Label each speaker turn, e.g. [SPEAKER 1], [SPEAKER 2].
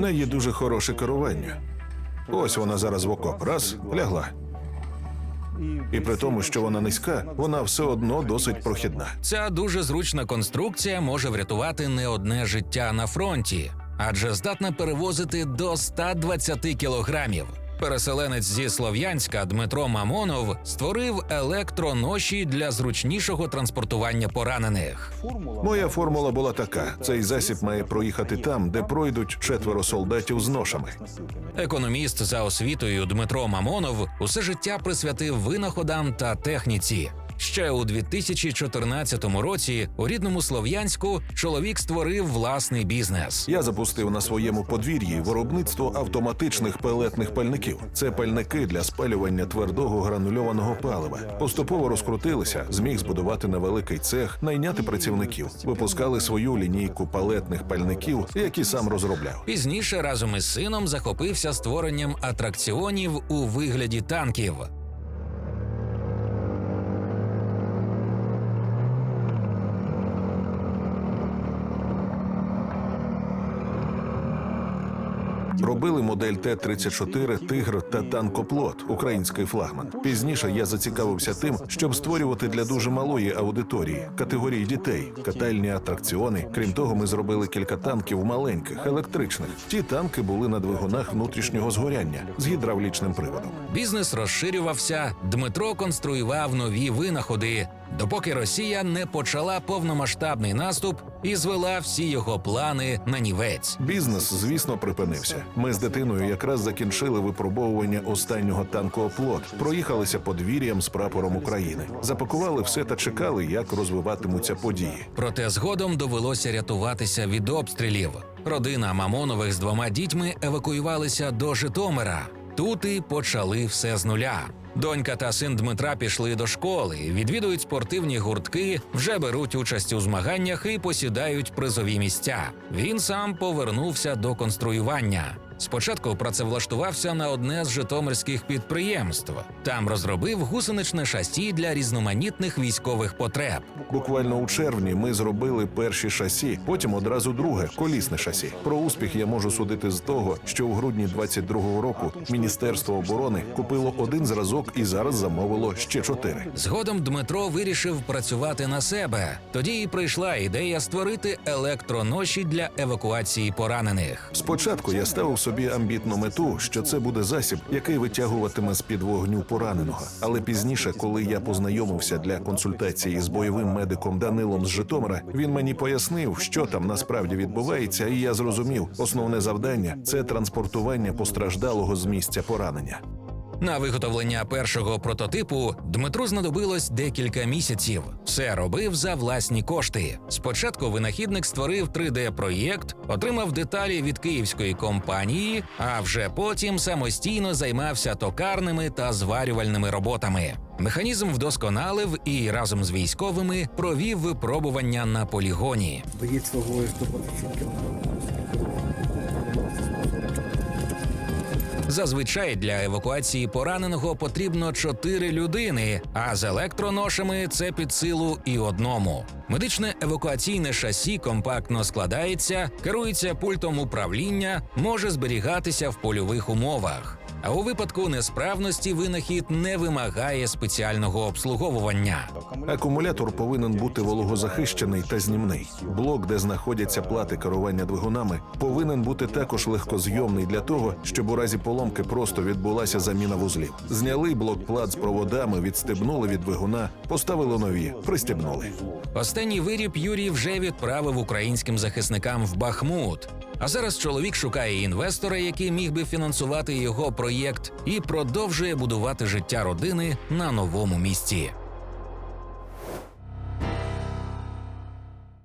[SPEAKER 1] неї дуже хороше керування. Ось вона зараз в окоп. Раз, лягла. І при тому, що вона низька, вона все одно досить прохідна.
[SPEAKER 2] Ця дуже зручна конструкція може врятувати не одне життя на фронті, адже здатна перевозити до 120 кілограмів. Переселенець зі Слов'янська Дмитро Мамонов створив електроноші для зручнішого транспортування поранених.
[SPEAKER 1] Моя формула була така: цей засіб має проїхати там, де пройдуть четверо солдатів з ношами.
[SPEAKER 2] Економіст за освітою Дмитро Мамонов усе життя присвятив винаходам та техніці. Ще у 2014 році у рідному Слов'янську чоловік створив власний бізнес.
[SPEAKER 1] Я запустив на своєму подвір'ї виробництво автоматичних пелетних пальників. Це пальники для спалювання твердого гранульованого палива. Поступово розкрутилися, зміг збудувати невеликий цех, найняти працівників, випускали свою лінійку палетних пальників, які сам розробляв.
[SPEAKER 2] Пізніше разом із сином захопився створенням атракціонів у вигляді танків.
[SPEAKER 1] Робили модель Т-34 Тигр та танкоплот, український флагман. Пізніше я зацікавився тим, щоб створювати для дуже малої аудиторії категорії дітей, катальні атракціони. Крім того, ми зробили кілька танків маленьких, електричних. Ті танки були на двигунах внутрішнього згоряння з гідравлічним приводом.
[SPEAKER 2] Бізнес розширювався. Дмитро конструював нові винаходи, допоки Росія не почала повномасштабний наступ і звела всі його плани на нівець.
[SPEAKER 1] Бізнес, звісно, припинився. Ми з дитиною якраз закінчили випробовування останнього танкооплот, проїхалися подвір'ям з прапором України, запакували все та чекали, як розвиватимуться події.
[SPEAKER 2] Проте згодом довелося рятуватися від обстрілів. Родина Мамонових з двома дітьми евакуювалися до Житомира. Тут і почали все з нуля. Донька та син Дмитра пішли до школи, відвідують спортивні гуртки, вже беруть участь у змаганнях і посідають призові місця. Він сам повернувся до конструювання. Спочатку працевлаштувався на одне з житомирських підприємств. Там розробив гусеничне шасі для різноманітних військових потреб.
[SPEAKER 1] Буквально у червні ми зробили перші шасі, потім одразу друге колісне шасі. Про успіх я можу судити з того, що у грудні 22-го року Міністерство оборони купило один зразок і зараз замовило ще чотири.
[SPEAKER 2] Згодом Дмитро вирішив працювати на себе. Тоді і прийшла ідея створити електроноші для евакуації поранених.
[SPEAKER 1] Спочатку я ставив собі амбітну мету, що це буде засіб, який витягуватиме з під вогню пораненого. Але пізніше, коли я познайомився для консультації з бойовим медиком Данилом з Житомира, він мені пояснив, що там насправді відбувається, і я зрозумів, основне завдання це транспортування постраждалого з місця поранення.
[SPEAKER 2] На виготовлення першого прототипу Дмитру знадобилось декілька місяців. Все робив за власні кошти. Спочатку винахідник створив 3D-проєкт, отримав деталі від київської компанії, а вже потім самостійно займався токарними та зварювальними роботами. Механізм вдосконалив і разом з військовими провів випробування на полігоні.
[SPEAKER 3] Боєць вагою 120
[SPEAKER 2] Зазвичай для евакуації пораненого потрібно чотири людини, а з електроношами це під силу і одному. Медичне евакуаційне шасі компактно складається, керується пультом управління, може зберігатися в польових умовах. А у випадку несправності винахід не вимагає спеціального обслуговування.
[SPEAKER 1] Акумулятор повинен бути вологозахищений та знімний. Блок, де знаходяться плати керування двигунами, повинен бути також легкозйомний для того, щоб у разі поломки просто відбулася заміна вузлів. Зняли блок плат з проводами, відстебнули від двигуна, поставили нові, пристебнули.
[SPEAKER 2] Останній виріб Юрій вже відправив українським захисникам в Бахмут. А зараз чоловік шукає інвестора, який міг би фінансувати його проєкт, і продовжує будувати життя родини на новому місці.